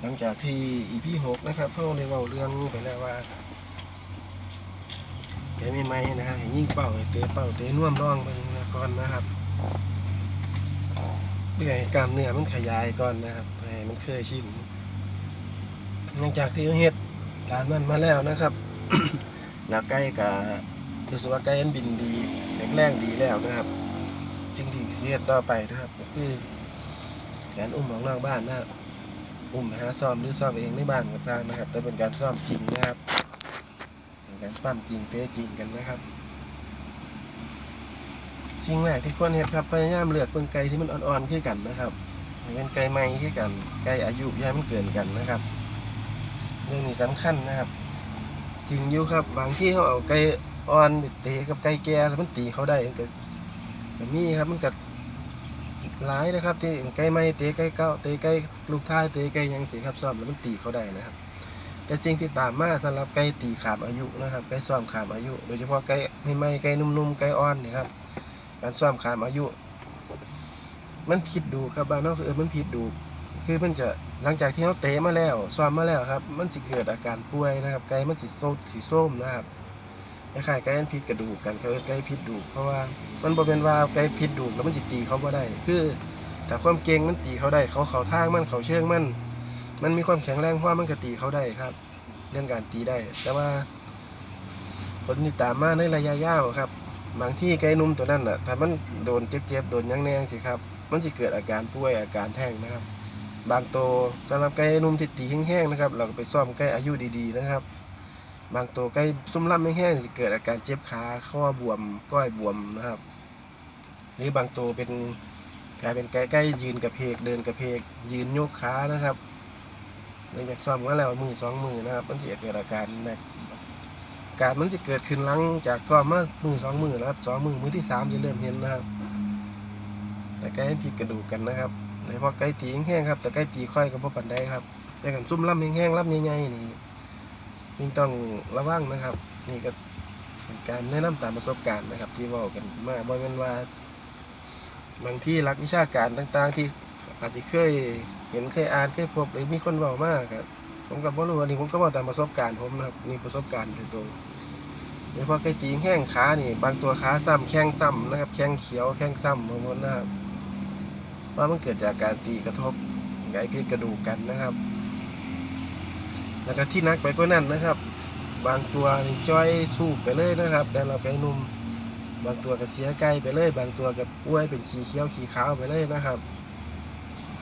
หลังจากที่อีพีหกนะครับเขาได้เว้าเรื่องไปแล้วว่าแกไม่ไม่นะฮะยิ่งเป้าเตะเป้าเตะน่วมร่องไปก่อนนะครับเพื่อให้กล้ามเนื้อมันขยายก่อนนะครับให้มันเคยชินหลังจากที่เฮ็ดตามนั้นมาแล้วนะครับแล้วใกล้กับรู้สึกว่าใกล้นบินดีแข็งแรงดีแล้วนะครับ สิ่งที่เสียต่อไปนะครับก็คือการอุ้มของนอกบ้านนะครับ อุ้มหาซ้อมหรือซ้อมเองในบ้านก็ตามนะครับ แต่เป็นการซ้อมจริงนะครับเป็นการปั้มจริงเตะจริงกันนะครับสิ่งแรกที่ควรเห็นครับพยายามเลือกเป็นไก่ที่มันอ่อนๆขึ้นกันนะครับเป็นไก่ใหม่ขึ้นกันไก่อายุย่ามันเกินกันนะครับเรื่องนี้สำคัญนะครับ จริงอยู่ครับ บางที่เขาเอาไก่อ่อนเตะกับไก่แก่แล้วมันตีเขาได้มันก็ก็มีครับมันก็ หลายนะครับที่ไก่ไม้เตะไก่เก้าเตะไก่ลูกท้ายเตะไก่หยังสิครับซ้อมแล้วมันตีเขาได้นะครับ แต่สิ่งที่ตามมาสำหรับไก่ตีขามอายุนะครับไก่ซ้อมขามอายุ โดยเฉพาะไก่ไม่ไม่ไก่นุ่มๆไก่อ่อนนี่ครับการซ้อมขามอายุ มันผิดดูครับบ้านนอกคือเออมันผิดดู คือมันจะหลังจากที่เขาเตะมาแล้วซ้อมมาแล้วครับ มันสิเกิดอาการป่วยนะครับ ไก่มันสิโซดสีส้มนะครับ คล้ายๆไก่พิษกระดูกกันเขาเรียกไก่พิษดูกเพราะว่ามันบ่เป็นว่าไก่พิษดูกแล้วมันสิตีเขาบ่ได้ คือแต่ความเก่งมันตีเขาได้ เขาเขาทางมันเขาเชิงมัน มันมีความแข็งแรงเพราะมันก็ตีเขาได้ครับ เรื่องการตีได้ แต่ว่าผลที่ตามมาในระยะยาวครับบางที่ไก่นุ่มตัวนั้นน่ะถ้ามันโดนเจ็บๆโดนยังแนงสิครับมันสิเกิดอาการป่วยอาการแท้งนะครับ บางตัวสำหรับไก่นุ่มที่ตีแห้งๆนะครับ เราก็ไปซ่อมไก่อายุดีๆนะครับ บางตัวใกล้ซุ่มล่ำไม่แห้งจะเกิดอาการเจ็บขาข้อบวมก้อยบวมนะครับ หรือบางตัวเป็นกลายเป็นใกล้ใกล้ยืนกระเพกเดินกระเพก ยืนโยกขานะครับหลังจากซ้อมก็แล้วมือสองมือนะครับ มันจะเกิดอาการนะอาการมันจะเกิดขึ้นหลังจากซ้อมมามือสองมือนะครับสองมือมือที่สามจะเริ่มเห็นนะครับ แต่ใกล้ผิดกระดูกกันนะครับโดยเฉพาะใกล้ตีแห้งๆครับ แต่ใกล้ตีค่อยกับพวกปันได้ครับแต่กันซุ่มล่ำแห้งๆล่ำใหญ่ๆนี่ ยิ่งต้องระวังนะครับ นี่ก็เป็นการแนะนำตามประสบการณ์นะครับ ที่ว่ากันมาบ่แม่นว่า บางที่รักวิชาการต่างๆ ที่อาจจะเคยเห็นเคยอ่านเคยพบหรือมีคนเว้ามากครับผมกับพ่รู้อันนี้ผมก็บอกตามประสบการณ์ผมนะครับนี่ประสบการณ์โดยตรงโดยเฉพาะไก่ตีแห้งขานี่ บางตัวขาซ้ำแข้งซ้ำนะครับ แข้งเขียวแข้งซ้ำบางคนนะครับว่ามันเกิดจากการตีกระทบไก่พิษกระดูกกันนะครับ แล้วก็ที่นักไปกว่านั้นนะครับ บางตัวนี่จ้อยสู้ไปเลยนะครับ แต่เราไปนุ่มบางตัวก็เสียไกลไปเลย บางตัวก็อ้วยเป็นขีเขี้ยวขีขาวไปเลยนะครับ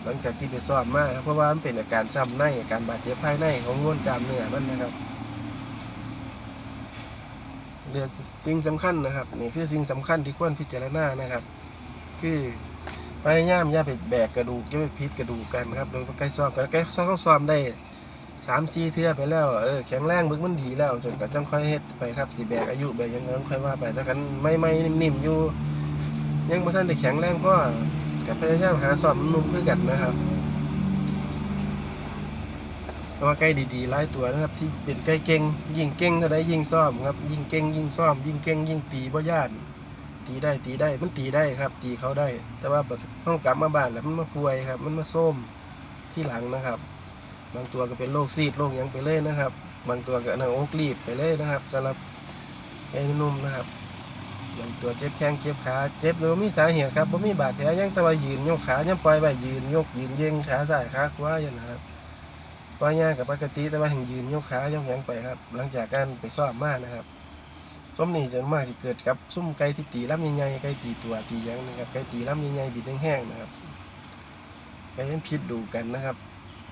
หลังจากที่ไปสอบมาเพราะว่ามันเป็นอาการซ้ำในอาการบาดเจ็บภายในของม้วนกล้ามเนื้อมันนะครับเรื่องสิ่งสำคัญนะครับนี่คือสิ่งสำคัญที่ควรพิจารณานะครับ คือพยายามอย่าไปแบกกระดูกอย่าไปพิษกระดูกกันครับโดยใกล้ซ้อมกันใกล้ซ้อมเขาซ้อมได้ สามสี่เทื่อไปแล้วเออแข็งแรงบึกมันดีแล้วจนก็จังค่อยเฮ็ดไปครับสิแบกอายุแบกยังเงินค่อยว่าไปแต่กันไม่ไม่นิ่มๆอยู่ยังบ่ทันได้แข็งแรงเพราะกับพยายามหาสอบนุ่มคือกันนะครับเพราะว่าใกล้ดีๆหลายตัวนะครับ ที่เป็นใกล้เก่งยิ่งเก่งเท่าใดยิ่งซ้อมครับยิ่งเก่งยิ่งซ้อม ยิ่งเก่งยิ่งตีบ่ย่านตีได้ตีได้มันตีได้ครับ ตีเขาได้ แต่ว่าแบบต้องกลับมาบ้านแล้วมันมาป่วยครับ มันมาส้มที่หลังนะครับ บางตัวก็เป็นโรคซีดโรคยังไปเลยนะครับ บางตัวก็หนังอกรีบไปเลยนะครับสำหรับไอ้นุ่มนะครับบางตัวเจ็บแข้งเจ็บขาเจ็บโดยมีสาเหตุครับบ่มีบาดแผลยังต่ว่ายืนยกขายังปล่อยไว้ยืนยกยืนเย่งขาซ้ายขาขวาอย่างนะครับปล่อยย่างกับปกติแต่ว่าแห่งยืนยกขายกหยังไปครับ หลังจากการไปซ้อมมานะครับส้มนี่จะมากสิเกิดกับซุ่มไก่ที่ตีลำใหญ่ๆไก่ตีตัวตียังนะครับไก่ตีลำใหญ่ๆบิดแห้งๆนะครับไก่เห็นพิษดูกันนะครับ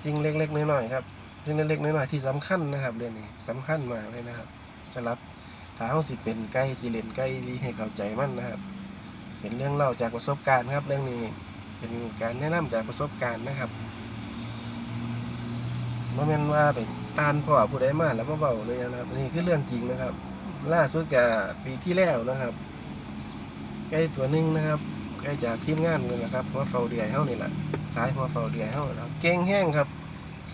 สิ่งเล็กๆน้อยๆครับสิ่งเล็กๆน้อยๆที่สำคัญนะครับเรื่องนี้สำคัญมากเลยนะครับสำหรับถ้าเขาสิเป็นไก่สิเลนไก่ลีให้เข้าใจมันนะครับ เป็นเรื่องเล่าจากประสบการณ์ครับ เรื่องนี้เป็นการแนะนำจากประสบการณ์นะครับเมื่อแม่นว่าไปอ่านพ่อผู้ใดมาแล้วมาเบาเลยนะครับนี่คือเรื่องจริงนะครับ ล่าสุดกับปีที่แล้วนะครับไก่ตัวนึงนะครับ ไก่จากทีมงานเลยนะครับหัวเฝ้าเดือยเฮานี่แหละสายหัวเฝ้าเดือยเฮานะครับเก่งแห้งครับ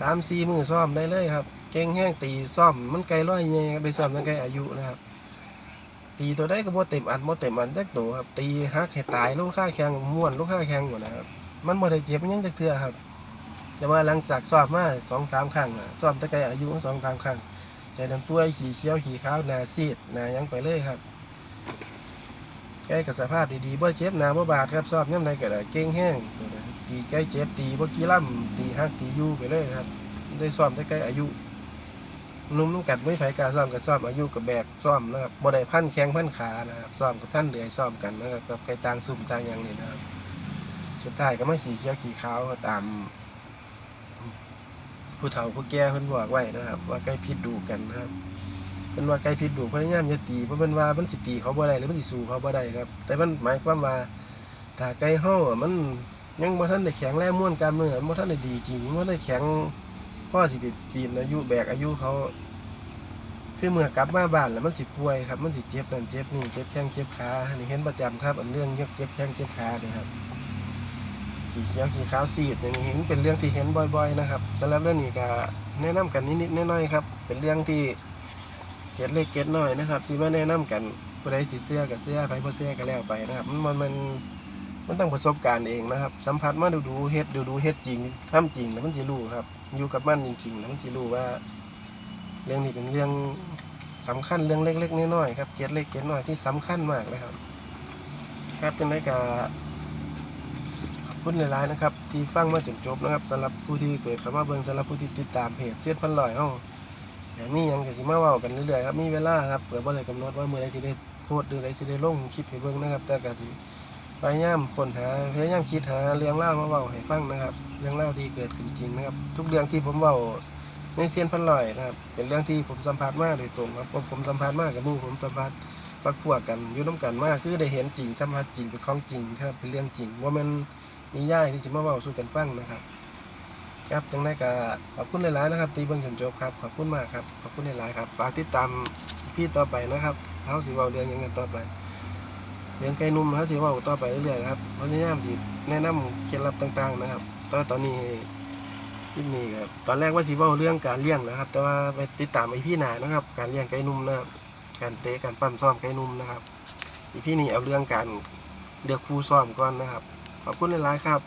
สามสี่มือซ่อมได้เลยครับ เก่งแห้งตีซ่อมมันไกลร้อยเงยครับไปซ่อมตั้งไกลอายุนะครับ ตีตัวได้ก็บ่เต็มอันบ่เต็มอันจักตัวครับ ตีฮักให้ตายลูกข้าแข้งม้วนลูกข้าแข้งหมดนะครับ มันบ่ได้เจ็บยังจักเทื่อครับ แต่ว่าหลังจากสอบมาสองสามครั้งอะสอบแตะไกอายุสองสามครั้งใจดันป่วยขี่เชี่ยวขี่ขาวนาซีดนายังไปเลยครับ ใกล้กับสภาพดีๆบ่เจ็บหนาบ่บาดครับสอบย่ำใดก็ได้เก่งแห้งตีใกล้เจ็บตีบ่กี่ล่ำตีหักตีอยู่ไปเลยครับได้ซ้อมแตะไกอายุนุ่มนุ่งกัดไม่ไผกาซ้อมกับซ้อมอายุกับแบกซ้อมนะครับบ่ได้พันแข้งพันขานะครับซ้อมกับท่านเหนื่อยซ้อมกันนะครับกับไก่ต่างซุ่มต่างอย่างนี้นะครับสุดท้ายก็มาขี่เขียวขี่ขาวตามผู้เฒ่าผู้แก่เพิ่นบอกไว้นะครับ ว่าใกล้พิษดูกันนะครับ เพิ่นว่าใกล้พิษดูพยายามอย่าตีเพราะเพิ่นว่ามันสิตีเขาบ่ได้หรือมันสิสู้เขาบ่ได้ครับ แต่มันหมายความว่าถ้าไก่เฮาอะมันยังบ่ทันได้แข็งแรงม่วนกล้ามเนื้อบ่ทันได้ดีจริงบ่ทันได้แข็งพอสิไปปีนอายุแบกอายุเขาคือเมื่อกลับมาบ้านแล้วมันสิป่วยครับมันสิเจ็บนั่นเจ็บนี่เจ็บแข้งเจ็บขาอันนี้เห็นประจำครับ อันเรื่องเจ็บแข้งเจ็บขาเนี่ยครับขี่เขียวขี่ขาวซีดอย่างนี้เห็นเป็นเรื่องที่เห็นบ่อย ๆ นะครับสำหรับเรื่องนี้ก็แนะนำกันนิดๆน้อยๆครับ เป็นเรื่องที่ เก็ดเล็กเก็ดน้อยนะครับที่มาแนะนำกันผู้ใดสิเสื้อกับเสื้อใครบ่เสื้อก็แล้วไปนะครับ มันมันมันต้องประสบการณ์เองนะครับ สัมผัสมาดูดูเฮ็ดดูดูเฮ็ดจริงทำจริงแล้วมันสิรู้ครับ อยู่กับมันจริงๆแล้วมันสิรู้ว่า เรื่องนี้เป็นเรื่องสำคัญเรื่องเล็ก ๆน้อยๆครับเก็ดเล็กเก็ดน้อยที่สำคัญมากเลยครับ ครับจังไดก็ขอบคุณหลายๆนะครับ ที่ฟังมาจนจบนะครับสำหรับผู้ที่เปิดเข้ามาเบิ่งสำหรับผู้ที่ติดตามเพจเสียดพันลอยเฮา แต่มีหยังก็สิมาเว้ากันเรื่อยๆครับมีเวลาครับเปิดบ่ได้กำหนดว่ามื้อใดสิได้โพสต์หรือใดสิได้ลงคลิปให้เบิ่งนะครับ แต่ก็สิพยายามค้นหาพยายามคิดหาเรื่องเล่าวมาเว้าให้ฟังนะครับ เรื่องเล่าวที่เกิดขึ้นจริงนะครับ ทุกเรื่องที่ผมเว้าในเสียนพันลอยนะครับ เป็นเรื่องที่ผมสัมผัสมาโดยตรงครับเพราะผมสัมผัสมากกับหมู่ผมสัมผัสปักพวกกันอยู่นํกันมากคือได้เห็นจริงสัมผัสจริงเป็นของจริงครับเป็นเรื่องจริงว่ามันนิยายที่สิมาเว้าสู่กันฟังนะครับ ครับจังได้ก็ขอบคุณหลายๆนะครับ ตีเบิ่งจนจบครับ ขอบคุณมากครับ ขอบคุณหลายๆครับ ฝากติดตามพี่ต่อไปนะครับเฮาสิว้าเรื่องยังกันต่อไป เรื่องไก่นุ่มเฮาสิว้าต่อไปเรื่อยๆครับพยายามสิแนะนำเคล็ดลับต่างๆ นะครับตอนตอนนี้คลิปนี้ครับตอนแรกว่าสิว้าเรื่องการเลี้ยงนะครับ แต่ว่าไปติดตามไอพี่หนานะครับ การเลี้ยงไก่นุ่มนะครับ การเตะการปั้มซ้อมไก่นุ่มนะครับอีพี่นี้เอาเรื่องการเลือกครูซ้อมก่อนนะครับ ขอบคุณหลายๆครับ